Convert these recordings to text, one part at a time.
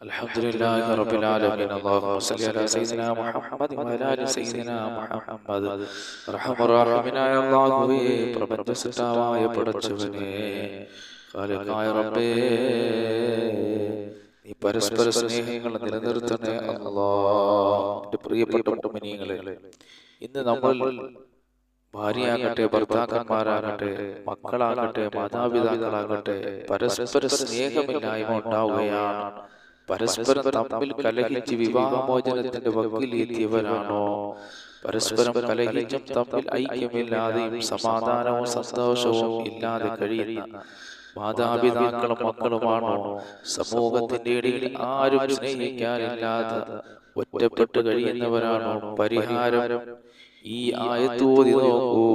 الحمد لله رب العالمين اللهم صل على سيدنا محمد وعلى ال سيدنا محمد റഹ്മറാഹിമിനായ അല്ലാഹുവേ പ്രപഞ്ച സൃഷ്ടാവായ പടച്ചവനെ ഖാലിഖായ റബ്ബേ നീ പരസ്പര സ്നേഹങ്ങൾ നിലനിർത്തണേ അല്ലാ എൻ്റെ പ്രിയപ്പെട്ട മുഅ്മിനീങ്ങളെ ഇന്ന് നമ്മൾ ഭാര്യയാകട്ടെ ഭർത്താക്കന്മാരാകട്ടെ മക്കളാകട്ടെ മാതാപിതാക്കളാകട്ടെ പരസ്പര സ്നേഹമില്ലായ്മ ഉണ്ടാവുകയാണ് പരസ്പരം തമ്മിൽ കലഹിച്ച് വിവാഹമോചനത്തിന്റെ വക്കിലെത്തിയവരാണോ? പരസ്പരം കലഹിച്ചും തമ്മിൽ ഐക്യമില്ലാതെയും സമാധാനവും സന്തോഷവും ഇല്ലാതെ കഴിയുന്ന മാതാപിതാക്കളും മക്കളുമാണോ? സമൂഹത്തിന്റെ ഇടയിൽ ആരും സ്നേഹിക്കാനില്ലാതെ ഒറ്റപ്പെട്ട് കഴിയുന്നവരാണോ? പരിഹാരം ഈ ആയത്തോതി നോക്കൂ.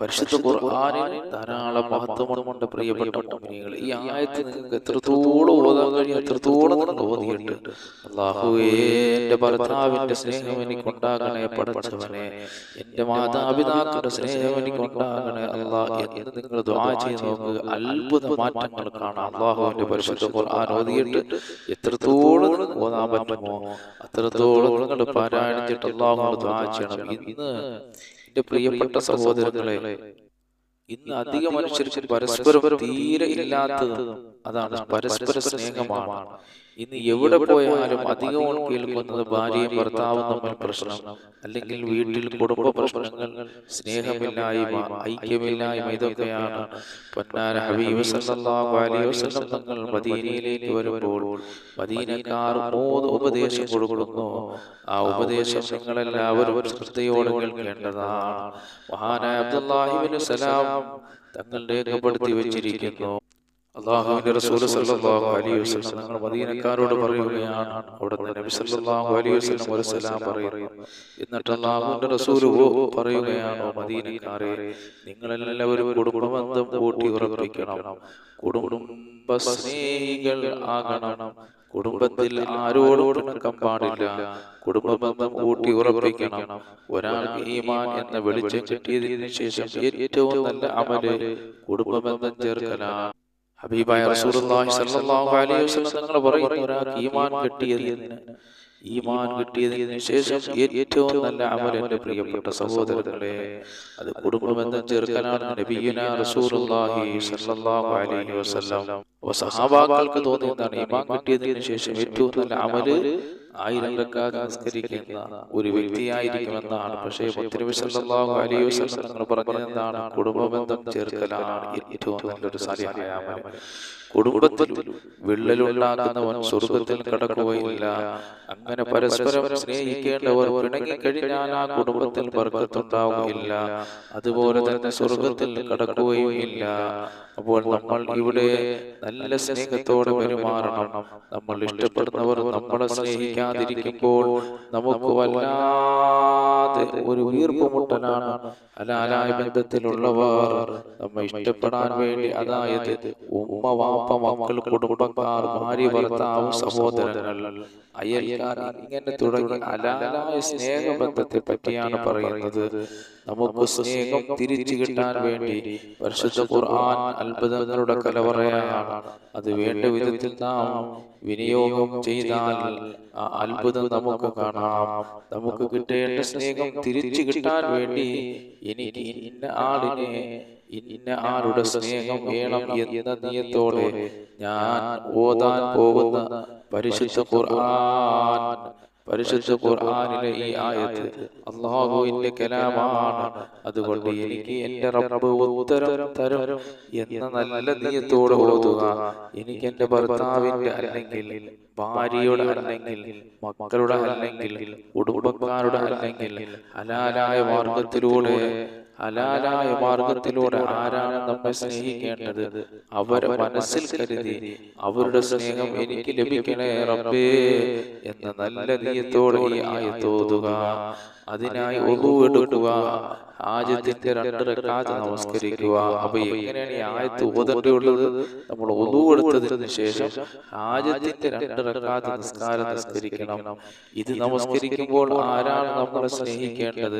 പരിശുദ്ധ ഖുർആനിൽ ധാരാളം മഹത്വമുണ്ട്. പ്രിയപ്പെട്ട മുഅ്മിനീങ്ങൾ. ഈ ആയത്ത് നിങ്ങൾക്ക് എത്രത്തോളം ഓതാൻ കഴിയും എത്രത്തോളം നിങ്ങൾ ഓതിയിട്ട് അള്ളാഹുവേ എന്റെ ഭർത്താവിന്റെ സ്നേഹം എനിക്കുണ്ടാകണേ പഠിച്ചവനെ. എന്റെ മാതാപിതാക്കളുടെ സ്നേഹം എനിക്കുണ്ടാകണേ. അള്ളാഹ് എന്ന് നിങ്ങൾ ദുആ ചെയ്ത് നോക്കുക. അത്ഭുത മാറ്റങ്ങൾ കാണാം. അള്ളാഹുവിന്റെ പരിശുദ്ധ ഖുർആൻ ഓതിയിട്ട് എത്രത്തോളം ഓതാൻ പറ്റുമോ? അത്രത്തോളം നിങ്ങൾ പാരായണിച്ചിട്ട് അള്ളാഹു ദുആ ചെയ്യണം. ഇന്ന് എന്റെ പ്രിയപ്പെട്ട സഹോദരങ്ങളെ ഇന്ന് അധിക മനുഷ്യർക്ക് പരസ്പരം തീരെ ഇല്ലാത്തത് അതാണ് പരസ്പര സ്നേഹമാണ്. ഇന്ന് എവിടെ പോയാലും അധികവും കേൾക്കുന്നത് ഭാര്യയും ഭർത്താവും തമ്മിൽ പ്രശ്നം. അല്ലെങ്കിൽ വീട്ടിൽ കുടുംബ പ്രശ്നങ്ങൾ സ്നേഹമില്ലായ്മ ഐക്യമില്ലായ്മ ഇതൊക്കെയാണ്. പൊന്നാര ഹബീബ് തങ്ങൾ മദീനയിലേക്ക് വരുമ്പോൾ മദീനക്കാർ മൂന്ന് ഉപദേശം കൊടുക്കുന്നു. ആ ഉപദേശം നിങ്ങളെല്ലാവരും ശ്രദ്ധയോടെ കേൾക്കേണ്ടതാണ്. മഹാനായ അബ്ദുല്ലാഹിബിന് സലാം തങ്ങൾ രേഖപ്പെടുത്തി വെച്ചിരിക്കുന്നു. അള്ളാഹുവിന്റെ റസൂൽ സല്ലല്ലാഹു അലൈഹി വസല്ലം തങ്ങൾ മദീനക്കാരോട് പറയുകയാണ്. അവിടുന്ന് നബി സല്ലല്ലാഹു അലൈഹി വസല്ലം ഒരു സലാം പറയുന്നു. എന്നിട്ട് അള്ളാഹുവിന്റെ റസൂൽ പറയുകയാണ് മദീനക്കാരെ നിങ്ങളെല്ലാവരും കുടുംബബന്ധം കൂട്ടി ഉറപ്പിക്കണം. കുടുംബ സ്നേഹികൾ ആകണം. കുടുംബത്തിൽ ആരോടും പിണക്കം പാടില്ല. കുടുംബബന്ധം ഊട്ടി ഉറപ്പിക്കണം. ഒരാൾക്ക് ഈമാൻ എന്ന വെളിച്ചം കിട്ടിയതിനു ശേഷം ഏറ്റവും നല്ല അമൽ കുടുംബബന്ധം ചേർക്കലാണ്. ഹബീബായ റസൂലുള്ളാഹി സ്വല്ലല്ലാഹു അലൈഹി വസല്ലം തങ്ങൾ പറയുന്നു ഒരാൾക്ക് ഈമാൻ കിട്ടിയതിന് ഈമാൻ കിട്ടിയതിന് ശേഷം ഏറ്റവും നല്ല അമൽ എന്റെ പ്രിയപ്പെട്ട സഹോദരങ്ങളെ അത് കുടുംബബന്ധം ചേർക്കലാണ് നബിയുന റസൂലുള്ളാഹി സ്വല്ലല്ലാഹു അലൈഹി വസല്ലം. സഹാബാക്കൾക്ക് തോന്നിയതാണ് ഈമാൻ കിട്ടിയതിന് ശേഷം ഏറ്റവും നല്ല അമൽ ആയിരം റക്കാത്ത് നിസ്കരിക്കുന്ന ഒരു വ്യക്തിയായിരിക്കുമെന്നാണ്. പക്ഷേ വസല്ലം തങ്ങൾ പറഞ്ഞത് കുടുംബബന്ധം ചേർക്കലാണ് ഏറ്റവും നല്ലൊരു അമൽ കുടുംബത്തിൽ വിള്ളലുണ്ടാക്കുന്നവൻ സ്വർഗത്തിൽ കടക്കുകയില്ല. അങ്ങനെ പരസ്പരം സ്നേഹിക്കേണ്ടവർ പിണങ്ങി കഴിഞ്ഞാൽ ആ കുടുംബത്തിൽ ബർക്കത്തുണ്ടാവുകയില്ല. അതുപോലെ തന്നെ സ്വർഗത്തിൽ കടക്കുകയും അപ്പോൾ നമ്മൾ ഇവിടെ നല്ല സ്നേഹത്തോടെ പെരുമാറണം. നമ്മൾ ഇഷ്ടപ്പെടുന്നവർ നമ്മളെ സ്നേഹിക്കാതിരിക്കുമ്പോൾ നമുക്ക് വല്ലാതെ ഒരു വീർപ്പുമുട്ടലാണ്. അലാലായ ബന്ധത്തിലുള്ളവർ നമ്മെ ഇഷ്ടപ്പെടാൻ വേണ്ടി അതായത് ഉമ്മ വാപ്പ മക്കൾ കുടുംബക്കാർ ഭാര്യ ഭർത്താവ് സഹോദരങ്ങൾ അയൽക്കാർ ഇങ്ങനെ തുടങ്ങി അലാലായ സ്നേഹബന്ധത്തെ പറ്റിയാണ് പറയുന്നത്. നമുക്ക് സ്നേഹം തിരിച്ചു കിട്ടാൻ വേണ്ടി പരിശുദ്ധ ഖുർആൻ അത്ഭുതങ്ങളുടെ കലവറയാണ്. അത് വേണ്ട വിധത്തിൽ നാം വിനിയോഗം ചെയ്താൽ ആ അത്ഭുതം നമുക്ക് കാണാം. നമുക്ക് കിട്ടേണ്ട സ്നേഹം തിരിച്ചു കിട്ടാൻ വേണ്ടി എനിക്ക് ഇന്ന ആളിനെ ഇന്ന ആളുടെ സ്നേഹം വേണം എന്ന നിയത്തോടെ ഞാൻ ഓതാൻ പോകുന്ന പരിശുദ്ധ ഖുർആൻ പരിശുദ്ധ ഖുർആനിലെ ഈ ആയത്ത് അള്ളാഹുവിന്റെ കലാമാണ്. അതുകൊണ്ട് എനിക്ക് എന്റെ റബ്ബ് ഉത്തരം തരും എന്ന നല്ല നീയത്തോട് ഓതുക. എനിക്ക് എന്റെ ഭർത്താവിന്റെ അല്ലെങ്കിൽ ഭാര്യയുടെ അല്ലെങ്കിൽ മക്കളുടെ അല്ലെങ്കിൽ കുടുംബക്കാരുടെ അല്ലെങ്കിൽ ഹലാലായ മാർഗത്തിലൂടെ ഹലാലായ മാർഗത്തിലൂടെ ആരാണ് നമ്മെ സ്നേഹിക്കേണ്ടത്? അവരെ മനസ്സിൽ കരുതി അവരുടെ സ്നേഹം എനിക്ക് ലഭിക്കണേ റബ്ബേ എന്ന നല്ല നീയത്തോടെ ഈ ആയത്തോതുക അതിനായി ഒതു എടുക്കുക. ആദ്യത്തിന്റെ രണ്ട് റക്കാത്ത് നമസ്കരിക്കുക. അപ്പൊ എങ്ങനെയാണ് ഈ ആയത്ത് ഓതേണ്ടിയുള്ളത് നമ്മൾ ഒതു എടുത്തതിന് ശേഷം ആദ്യത്തിന്റെ രണ്ട് റക്കാത്ത് നിസ്കാരം നിസ്കരിക്കണം ഇത് നമസ്കരിക്കുമ്പോൾ ആരാണ് നമ്മളെ സ്നേഹിക്കേണ്ടത്?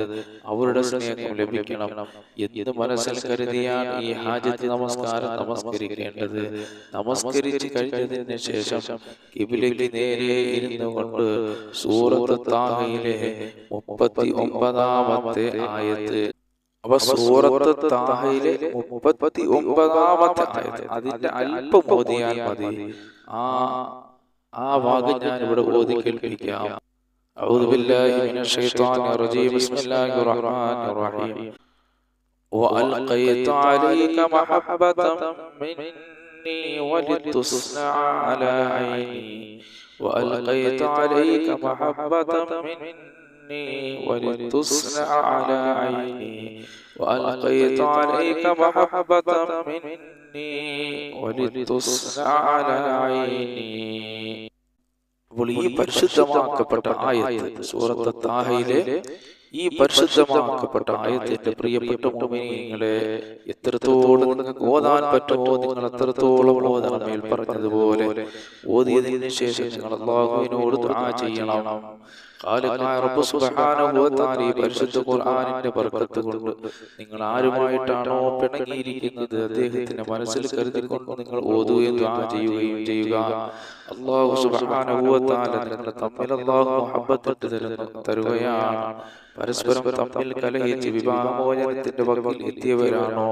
അവരുടെ സ്നേഹം ലഭിക്കണം. എന്ന് മനസ്സിൽ കരുതിയാണ് ഈ ഹാജത്ത് നമസ്കാരം നമസ്കരിക്കേണ്ടത് നമസ്കരിച്ച് കഴിഞ്ഞതിന് ശേഷം കിബിലേക്ക് നേരെ ഇരുന്നു കൊണ്ട് സൂറത്ത് താഹയിലെ മുപ്പത്തി ഒമ്പതാമത്തെ ആയത്ത് അപ്പൊ സൂറത്ത് താഹയിലെ മുപ്പത്തി ഒമ്പതാമത്തെ ആയത്ത് അതിന്റെ അല്പം ഓതിയാൽ മതി ആ ആ ഭാഗം ഞാൻ ഇവിടെ ഓതി കേൾപ്പിക്കാം أعوذ بالله من الشيطان الرجيم بسم الله الرحمن الرحيم وألقيت عليك محبة مني ولتصنع على عيني وألقيت عليك محبة مني ولتصنع على عيني وألقيت عليك محبة مني ولتصنع على عيني അപ്പോൾ ഈ പരിശുദ്ധമാക്കപ്പെട്ട ആയത്ത് സൂറത്ത് താഹയിലെ ഈ പരിശുദ്ധമാക്കപ്പെട്ട ആയത്തിന്റെ പ്രിയപ്പെട്ട മുമിനിങ്ങളെ എത്രത്തോളം നിങ്ങൾക്ക് ഓതാൻ പറ്റുമോ നിങ്ങൾ എത്രത്തോളം ഓതാൻ മേൽ പറഞ്ഞതുപോലെ ഓതിയതിനു ശേഷം നിങ്ങൾ അള്ളാഹുവിനോട് ദുആ ചെയ്യണം. പരിശുദ്ധ ഖുർആനിന്റെ ബർക്കത്ത് കൊണ്ട് നിങ്ങൾ ആരുമായിട്ടാണോ പിണങ്ങിയിരിക്കുന്നത്? അദ്ദേഹത്തിന്റെ മനസ്സിൽ കരുതിക്കൊണ്ട് നിങ്ങൾ ഓതുകയും ദുആ ചെയ്യുകയും ചെയ്യുക. അള്ളാഹു തആല നിങ്ങളെ തമ്മിൽ അള്ളാഹു മുഹബ്ബത്ത് ഇട്ട് തരുന്നു തരുകയാണ്. പരസ്പരം തമ്മിൽ കലഹിച്ച് വിവാഹമോചനത്തിന്റെ പകൽ എത്തിയവരാണോ?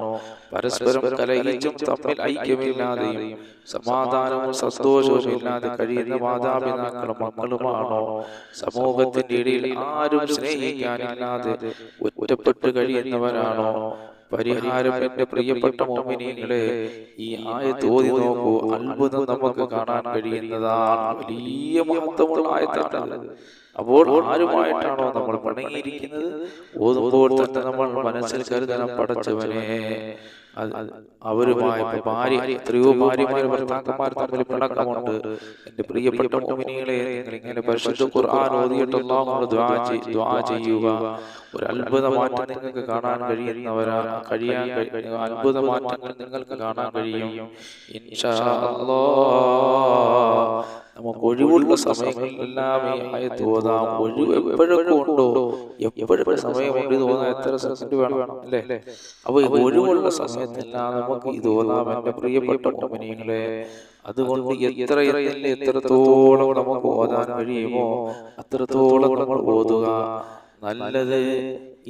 പരസ്പരം കലഹിച്ചും തമ്മിൽ ഐക്യമില്ലാതെയും സമാധാനവും സന്തോഷവും ഇല്ലാതെ കഴിയുന്ന മാതാപിതാക്കളും മക്കളുമാണോ? സമൂഹത്തിന്റെ ഇടയിൽ ആരും സ്നേഹിക്കാനില്ലാതെ ഒറ്റപ്പെട്ട് കഴിയുന്നവരാണോ? പരിഹാരം എന്റെ പ്രിയപ്പെട്ട മോമിനികളെ ഈ ആയത്ത് ഓതി നോക്കൂ അത്ഭുതം നമുക്ക് കാണാൻ കഴിയുന്നതാണ്. വലിയ മഹത്വമുള്ള ആയത്താണ് അപ്പോൾ ആരുമായിട്ടാണോ നമ്മൾ പണങ്ങിയിരിക്കുന്നത് ഓതുമ്പോൾ തന്നെ നമ്മൾ മനസ്സിൽ കരുതണം പടച്ചവനെ അവരുമായി ഭാര്യ എത്രയോ ഭാര്യമാരും ഭർത്താക്കന്മാർ തമ്മിൽ പിണക്കമുണ്ട്. എന്റെ പ്രിയപ്പെട്ട മോമിനികളെ ഇങ്ങനെ പരിശുദ്ധ ഖുർആൻ ഓതിയിട്ട് ദ്വാ ചെയ്യുക. ഒരു അത്ഭുത മാറ്റം നിങ്ങൾക്ക് കാണാൻ കഴിയുന്നവരാ കഴിയാൻ കഴി- അത്ഭുത മാറ്റങ്ങൾ നിങ്ങൾക്ക് കാണാൻ കഴിയും. ഇൻഷാ അല്ലാഹ്. നമുക്ക് ഒഴിവുള്ള സമയങ്ങളിലെല്ലാം ഈ ആയത്ത് ഓതാം ഒഴിവ് എപ്പോഴൊക്കെ ഉണ്ടോ? എപ്പോഴൊക്കെ സമയമുണ്ട് ഇത് ഓതാൻ എത്ര സെക്കൻഡ് വേണം? അല്ലേ? അപ്പൊ ഈ ഒഴിവുള്ള സമയത്തെല്ലാം നമുക്ക് ഇത് ഓതാം എന്റെ പ്രിയപ്പെട്ട കമ്പനികളെ അതുകൊണ്ട് എത്ര എത്ര എത്രത്തോളം നമുക്ക് ഓതാൻ കഴിയുമോ? അത്രത്തോളം നമ്മൾ ഓതുക. നല്ലത്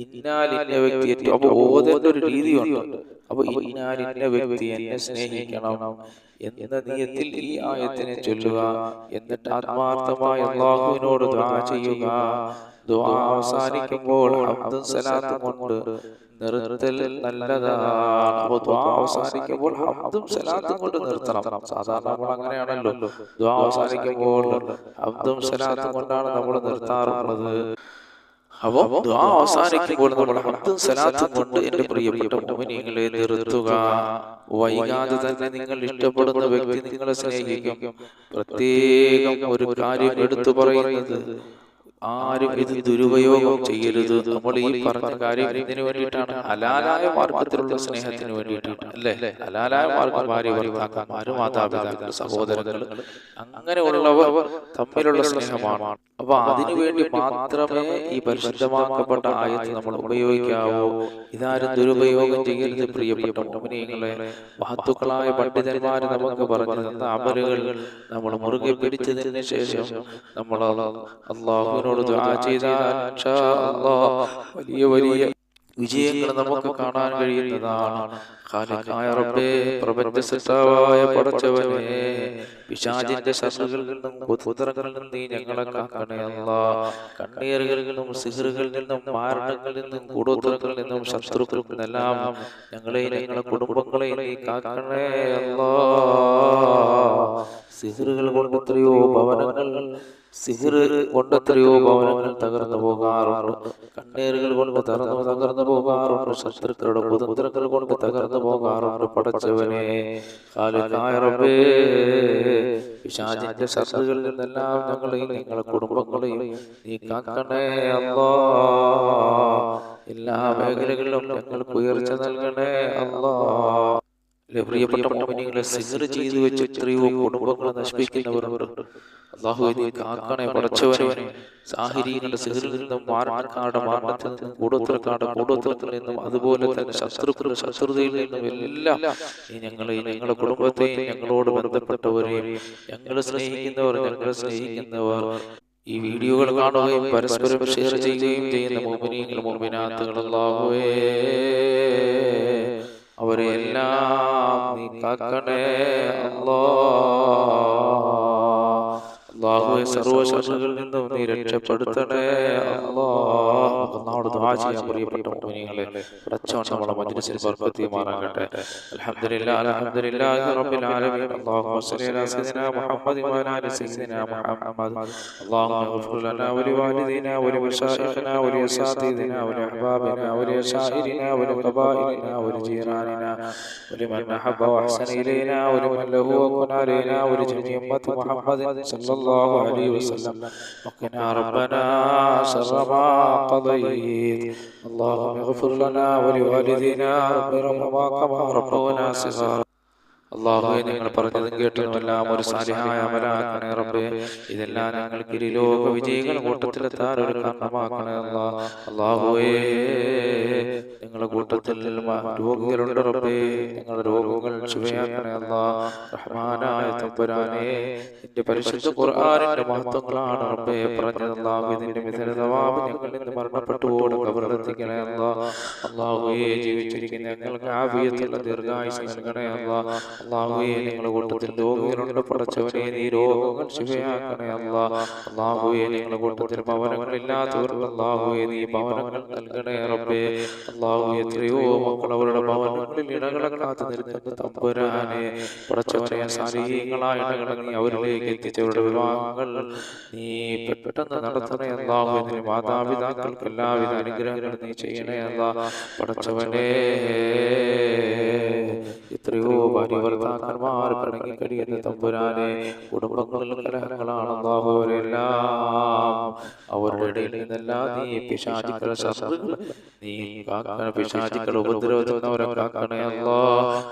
ഇന്നാലിന്റെ വ്യക്തി ഏറ്റവും അപ്പൊ ഓതേണ്ട ഒരു രീതിയുണ്ട്. അപ്പൊ ഇന്നാലിന്റെ വ്യക്തി എന്നെ സ്നേഹിക്കണം എന്ന നിയത്തിൽ ഈ ആയത്തിനെ ചൊല്ലുക എന്നിട്ട് ആത്മാർത്ഥമായി അള്ളാഹുവിനോട് ദുആ ചെയ്യുക. ദുആ അവസാനിക്കുമ്പോൾ സലാത്തും കൊണ്ട് നിർത്തൽ നല്ലതാണ്. അപ്പൊ ദുആ അവസാനിക്കുമ്പോൾ സലാത്തും കൊണ്ട് നിർത്തണം. സാധാരണ നമ്മൾ അങ്ങനെയാണല്ലോ. ദുആ അവസാനിക്കുമ്പോൾ ഹംദും സലാത്തും കൊണ്ടാണ് നമ്മൾ നിർത്താറുള്ളത്. അപ്പൊ ദുആ അവസാനിക്കുമ്പോൾ നമ്മൾ ഹംദും സലാത്തും കൊണ്ട് എന്റെ പ്രിയപ്പെട്ട മുഅ്മിനീങ്ങളെ നിർത്തുക വൈകാതെ തന്നെ നിങ്ങൾ ഇഷ്ടപ്പെടുന്ന വ്യക്തി നിങ്ങളെ സ്നേഹിക്കും. പ്രത്യേകം ഒരു കാര്യം എടുത്തു പറയുന്നത് ആരും ഇത് ദുരുപയോഗം ചെയ്യരുത്. നമ്മൾ ഈ പറഞ്ഞ കാര്യം ഇതിനു വേണ്ടിയിട്ടാണ് ഹലാലായ മാർഗത്തിലുള്ള സ്നേഹത്തിന് വേണ്ടിയിട്ടാണ്. അല്ലേ? ഹലാലായ മാർഗം ഭാര്യ ഭർത്താക്കന്മാര് മാതാപിതാക്കൾ സഹോദരങ്ങൾ അങ്ങനെയുള്ളവർ തമ്മിലുള്ള സ്നേഹമാണ്. അപ്പൊ അതിനു വേണ്ടി മാത്രമേ ഈ പരിശുദ്ധമാക്കപ്പെട്ട ആയത് നമ്മൾ ഉപയോഗിക്കാവൂ. ഇതാരും ദുരുപയോഗം ചെയ്യരുത് പ്രിയപ്പെട്ട മോമിനിയങ്ങളെ മഹത്തുക്കളായ പണ്ഡിതന്മാര് നമുക്ക് പറഞ്ഞു തന്ന അമലുകൾ നമ്മൾ മുറുകെ പിടിച്ചതിന് ശേഷം നമ്മൾ അള്ളാഹുവിനോട് ദുആ വലിയ വലിയ വിജയങ്ങൾ നമുക്ക് കാണാൻ കഴിയുന്നതാണ്. ഖാലിഖായ റബ്ബേ നിന്നും നിന്നും ഞങ്ങളെ കാക്കണേ കണ്ണീരുകളിൽ നിന്നും സിഹറുകളിൽ നിന്നും നിന്നും നിന്നും ശത്രുക്കളിൽ നിന്നെല്ലാം ഞങ്ങളെ ഞങ്ങളെ കുടുംബങ്ങളെ നീ കാക്കണേ കൊണ്ട് എത്രയോ ഭവനങ്ങൾ സിഹിർ കൊണ്ട് എത്രയോ ഭവനങ്ങൾ തകർന്നു പോകാറുണ്ട്. കണ്ണേറുകൾ കൊണ്ട് തകർന്നു തകർന്നു പോകാറുണ്ട്. ശത്രുക്കളുടെ കുതന്ത്രങ്ങൾ കൊണ്ട് തകർന്നു പോകാറുണ്ട്. പടച്ചവനെ പിശാചിന്റെ ശത്രുക്കളിൽ നിന്നെല്ലാം ഞങ്ങളെയും ഞങ്ങളുടെ കുടുംബങ്ങളെയും നീ കാക്കണേ അല്ലാ. എല്ലാ മേഖലകളിലും ഞങ്ങൾക്ക് ഉയർച്ച നൽകണേ അല്ലെ. പ്രിയപ്പെട്ട മോമിനികളെ സിഹർ ചെയ്തു വെച്ച് എത്രയോ കുടുംബങ്ങളെ നശിപ്പിക്കുന്നവർ അള്ളാഹു കാക്കണെ പടച്ചവനെ സാഹിരീകളുടെ സിഹറിൽ നിന്നും മാരണക്കാരുടെ മാരണത്തിൽ നിന്നും കൂടോത്രത്തിൽ നിന്നും അതുപോലെ തന്നെ ശത്രുക്കളുടെ ശത്രുതയിൽ നിന്നും എല്ലാം ഞങ്ങളെ ഞങ്ങളുടെ കുടുംബത്തെയും ഞങ്ങളോട് ബന്ധപ്പെട്ടവരെയും ഞങ്ങളെ സ്നേഹിക്കുന്നവർ ഞങ്ങളെ സ്നേഹിക്കുന്നവർ ഈ വീഡിയോകൾ കാണുകയും പരസ്പരം ഷെയർ ചെയ്യുകയും ചെയ്യുന്ന മോമിനിയങ്ങൾ മോമിനാത്തുകൾ നീ കാക്കണേ അല്ലാ അള്ളാഹുവെ സർവശർമ്മകളിൽ നിന്നും നീ രക്ഷപ്പെടുത്തണേ. അള്ളാഹ് ദുആ ചെയ്യാൻ അൽഹംദുലില്ലാഹി റബ്ബിൽ ആലമീൻ. അലാ വ സയ്യിദിനാ മുഹമ്മദ്. അല്ലാഹുമ്മ ഗ്ഫിർ ലനാ വാലിദിനാ അഹ്ബാബിനാ ഖബായിലിനാ വ കുനാ الله عليه وسلم. وقنا ربنا شر ما قضيت. اللهم اغفر لنا ولوالدينا رب رحمهما كما ربونا صغارا. അള്ളാഹുവെ നിങ്ങൾ പറഞ്ഞതും കേട്ടതുമെല്ലാം ഒരു സാലിഹായ അമലാക്കണേ റബ്ബേ. ഇതെല്ലാം ഞങ്ങൾക്ക് ഇരുലോക വിജയികൾ കൂട്ടത്തിലെത്താൻ ഒരു കാരണമാക്കണേ അള്ളാഹുവേ നിങ്ങളുടെ കൂട്ടത്തിൽ രോഗികളുണ്ട് റബ്ബേ. നിങ്ങളുടെ രോഗങ്ങൾ ശുഭയാക്കണേ അല്ലാ റഹ്മാനായ തമ്പുരാനെ നിന്റെ പരിശുദ്ധ ഖുർആാനിന്റെ മഹത്വങ്ങളാണ് റബ്ബേ. പറഞ്ഞത് അല്ലാഹു ഇതിന്റെ മിഥുനതവാബ് ഞങ്ങളിൽ നിന്ന് മരണപ്പെട്ടു പോലും കബറെത്തിക്കണേ അല്ലാ അള്ളാഹുവേ ജീവിച്ചിരിക്കുന്ന ഞങ്ങൾക്ക് ആവിയത്തുള്ള ദീർഘായുസ് നൽകണേ അല്ലാ കൂട്ടത്തിൽ രോഗികളുണ്ട് പടച്ചവനെ നീ രോഗങ്ങൾ ശിവയാക്കണേ കൂട്ടത്തിൽ നീ ഭവനങ്ങൾ നൽകണേ റബ്ബേ. അള്ളാഹു എത്രയോ മക്കൾ അവരുടെ ഭവനങ്ങളിൽ തമ്പുരാനെ പടച്ചവനെ സാരീയങ്ങളായ അവരിലേക്ക് എത്തിച്ചവരുടെ വിവാഹങ്ങൾ നീ പെട്ടെന്ന് നടത്തണേ അള്ളാഹു മാതാപിതാക്കൾക്ക് എല്ലാവിധ അനുഗ്രഹങ്ങളും നീ ചെയ്യണേ അല്ല പടച്ചവനെ എത്രയോ ഭാര്യ ഭർത്താക്കന്മാർ പിണങ്ങി കഴിയുന്ന തമ്പുരാനെ കുടുംബങ്ങളിൽ കലഹങ്ങളാണ് അവരെല്ലാം അവരുടെ ഇടയിൽ നിന്നെല്ലാം നീ പിശാചിക്കള നീ കാക്കണ പിശാചിക്കൾ ഉപദ്രവിക്കുന്നവരെ കാക്കണേ അല്ലോ.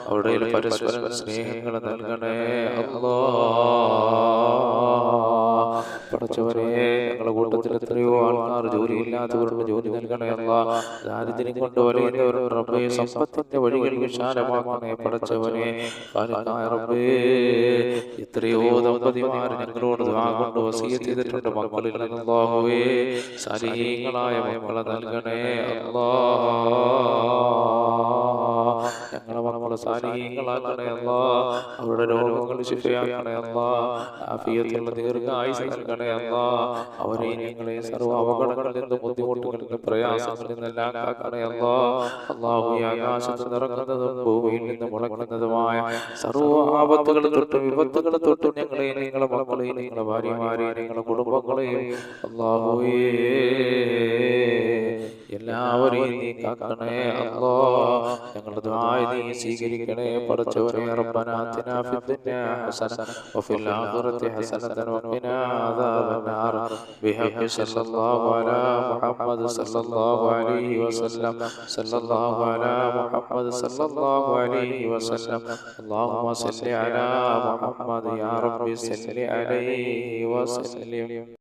അവരുടെ പരസ്പരം സ്നേഹങ്ങൾ നൽകണേ അല്ലോ. പടച്ചവരെ ഞങ്ങളുടെ കൂട്ടത്തിൽ എത്രയോ ആൾക്കാർ ജോലിയില്ലാത്തവരുടെ ജോലി നൽകണേ അല്ല ദാരിദ്ര്യം കൊണ്ട് വലയുന്നവരുടെ റബ്ബേ സമ്പത്തിന്റെ വഴികൾ വിശാലമാക്കണേ പടച്ചവനെ. റബ്ബേ എത്രയോ ദമ്പതിമാർ ഞങ്ങളോട് കൊണ്ട് വസീയത്ത് ചെയ്തിട്ടുണ്ട്. മക്കളിൽ അല്ലാഹുവേ സലീങ്ങളായ മക്കളെ നൽകണേ അല്ലാ മക്കളെ സാരീകളാക്കണേ അല്ല. അവരുടെ രോഗങ്ങൾ ശിഫയാക്കണേ അല്ല. ആഫിയത്തുള്ള ദീർഘായുസ് നൽകണേ അല്ല. അവരെ ഞങ്ങളെ സർവ അപകടങ്ങളിൽ നിന്ന് ബുദ്ധിമുട്ടുകളിൽ നിന്ന് പ്രയാസങ്ങളിൽ നിന്നെല്ലാം കാക്കണേ അല്ല. അള്ളാഹു ആകാശത്ത് നിറങ്ങുന്നതും ഭൂമിയിൽ നിന്ന് മുളങ്ങുന്നതുമായ സർവ ആപത്തുകൾ തൊട്ടും വിപത്തുകൾ തൊട്ടും ഞങ്ങളെ നിങ്ങളെ മക്കളെയും നിങ്ങളെ ഭാര്യമാരെയും നിങ്ങളെ കുടുംബങ്ങളെയും അള്ളാഹുവേ. എല്ലാവരെയും നീ കാക്കണേ അല്ലോ ഞങ്ങളുടെ ദ്വായ നീ സ്വീകരിക്കണേ പടച്ചവനെ റബ്ബനാ ആതിനാ ഫിദ്ദുനിയ ഹസന വഫിൽ ആഖിറതി ഹസനതൻ വഖിനാ അദാബന്നാർ ബിഹഖി സല്ലല്ലാഹു അലാ മുഹമ്മദ് സല്ലല്ലാഹു അലൈഹി വസല്ലം സല്ലല്ലാഹു അലാ മുഹമ്മദ് സല്ലല്ലാഹു അലൈഹി വസല്ലം اللهم صل على محمد يا رب صل عليه وسلم